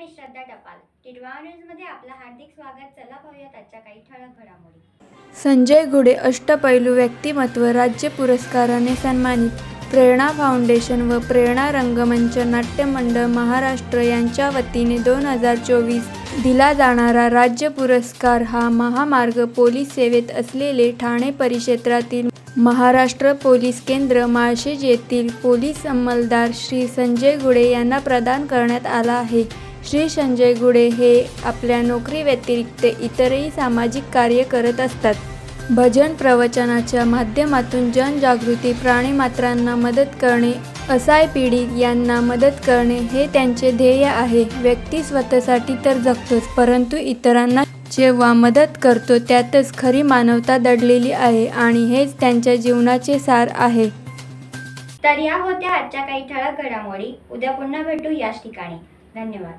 टपाल. टिडवा न्यूजमध्ये आपलं हार्दिक स्वागत. चला पाहूयात आजच्या काही ठळक घडामोडी. संजय घुडे अष्टपैलू व्यक्तिमत्व राज्य पुरस्काराने सन्मानित. प्रेरणा फाउंडेशन व प्रेरणा रंगमंच नाट्यमंडळ महाराष्ट्र यांच्या वतीने दोन हजार चोवीस दिला जाणारा राज्य पुरस्कार हा महामार्ग पोलीस सेवेत असलेले ठाणे परिक्षेत्रातील महाराष्ट्र पोलीस केंद्र माळशेज येथील पोलीस अंमलदार श्री संजय गुडे यांना प्रदान करण्यात आला आहे. श्री संजय गुडे हे आपल्या नोकरीव्यतिरिक्त इतरही सामाजिक कार्य करत असतात. भजन प्रवचनाच्या माध्यमातून जनजागृती प्राणीमात्रांना मदत करणे असाय पीडित यांना मदत करणे हे त्यांचे ध्येय आहे. व्यक्ती स्वतःसाठी तर जगतोच परंतु इतरांना जेव्हा मदत करतो त्यातच खरी मानवता दडलेली आहे आणि हेच त्यांच्या जीवनाचे सार आहे. तर या होत्या आजच्या काही ठळक घडामोडी. उद्या पुन्हा भेटू याच ठिकाणी. धन्यवाद.